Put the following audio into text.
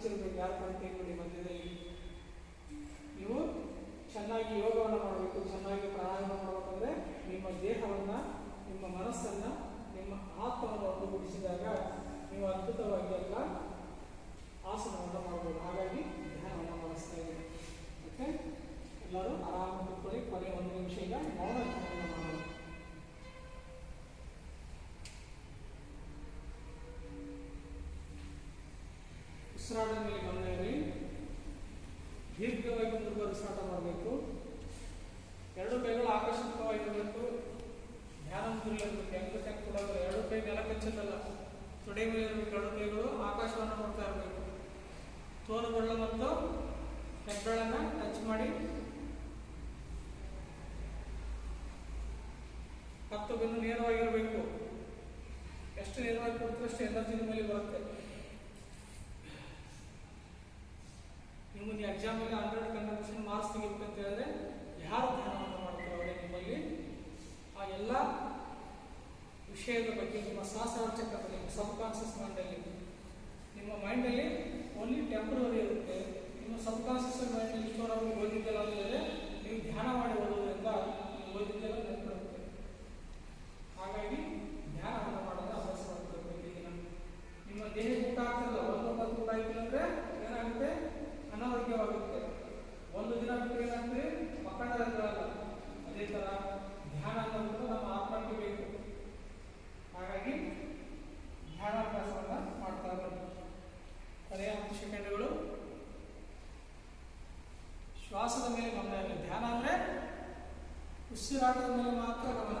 ಮುಂಚಿರಬೇಕು ಯಾರು ಕಣ್ತಿಂಗುಡಿ ಮಧ್ಯದಲ್ಲಿ ನೀವು ಚೆನ್ನಾಗಿ ಯೋಗವನ್ನು ಮಾಡಬೇಕು, ಚೆನ್ನಾಗಿ ಪ್ರಾಣಾಯಾಮ ಮಾಡಬೇಕಂದ್ರೆ ನಿಮ್ಮ ದೇಹವನ್ನ, ನಿಮ್ಮ ಮನಸ್ಸನ್ನ, ನಿಮ್ಮ ಆತ್ಮವನ್ನು ಉಸಿರಾಟದ ಮೇಲೆ ಗಮನ ಇರಲಿ ದೀರ್ಘವಾಗಿ ಮುಂದುವರೆದು ಉಸಿರಾಟ ಮಾಡಬೇಕು. ಎರಡು ಕೈಗಳು ಆಕರ್ಷಕವಾಗಿರಬೇಕು ಧ್ಯಾನ ಮುಂದಿರಬೇಕು ಹೆಂಗ್ ಕೊಡೋದು ಎರಡು ಕೈ ನೆಲ ಕಚ್ಚದಲ್ಲ ತೊಡೆ ಮೇಲೆ ಇರಬೇಕು. ಎರಡು ಕೈಗಳು ಆಕಾಶವನ್ನು ನೋಡ್ತಾ ಇರಬೇಕು. ತೋರುಗಳ ಮತ್ತು ಹೆಬ್ಬೆಳನ್ನ ಟಚ್ ಮಾಡಿ. ಹತ್ತು ಬೆನ್ನು ನೇರವಾಗಿರಬೇಕು. ಎಷ್ಟು ನೇರವಾಗಿ ಕೊಡ್ತೀರೋ ಅಷ್ಟು ಎನರ್ಜಿ ಮೇಲೆ ಬರುತ್ತೆ. ನೀವು ಎಕ್ಸಾಮ್ ಅಲ್ಲಿ ಹಂಡ್ರೆಡ್ ಹಂಡ್ರೆಡ್ ಪರ್ಸೆಂಟ್ ಮಾರ್ಕ್ಸ್ ಅಂತ ಹೇಳಿದ್ರೆ ಯಾರು ಧ್ಯಾನವನ್ನು ಮಾಡ್ತಾರೆ ನಿಮ್ಮಲ್ಲಿ? ಆ ಎಲ್ಲ ವಿಷಯದ ಬಗ್ಗೆ, ನಿಮ್ಮ ಸಹಸ್ರಾರ್ಚಕದಲ್ಲಿ ನಿಮ್ಮ ಸಬ್ ಕಾನ್ಷಿಯಸ್ ಮೈಂಡಲ್ಲಿ ನಿಮ್ಮ ಮೈಂಡಲ್ಲಿ ಓನ್ಲಿ ಟೆಂಪ್ರವರಿ ಇರುತ್ತೆ. ನಿಮ್ಮ ಸಬ್ ಮೈಂಡಲ್ಲಿ ಇಷ್ಟವರೆಗೂ ಓದಿದ್ದೆಲ್ಲ ಅಂದರೆ ನೀವು ಧ್ಯಾನ ಮಾಡಿ ಓದೋದ್ರಿಂದ ನೀವು ಓದಿದ್ದೆಲ್ಲ ನೆನಪಿರುತ್ತೆ ಹಾಗಾಗಿ ಧ್ಯಾನವನ್ನು ಮಾಡೋದು ಅಭ್ಯಾಸ ಮಾಡ್ಬೇಕು ಈ ದಿನ ನಿಮ್ಮ ದೇಹ ಊಟ ಆಗ್ತಲ್ಲ ಒಂದು ಮತ್ತು ಊಟ ಆಯ್ತು ಅಂದ್ರೆ ಏನಾಗುತ್ತೆ ಅನಾರೋಗ್ಯವಾಗುತ್ತೆ ಒಂದು ದಿನ ಬಿಟ್ಟು ಏನಂದ್ರೆ ಮಕ್ಕಳಲ್ಲ ಅದೇ ತರ ಧ್ಯಾನ ಅನ್ನೋದು ನಮ್ಮ ಆತ್ಮಕ್ಕೆ ಬೇಕು. ಹಾಗಾಗಿ ಧ್ಯಾನಾಭ್ಯಾಸವನ್ನ ಮಾಡ್ತಾ ಇರೋದು ಕೊನೆಯ ಹತ್ತು ಸೆಕೆಂಡ್ಗಳು ಶ್ವಾಸದ ಮೇಲೆ ಗಮನ ಇರಲಿ ಧ್ಯಾನ ಅಂದ್ರೆ ಉಸಿರಾಟದ ಮೇಲೆ ಮಾತ್ರ ಗಮನ.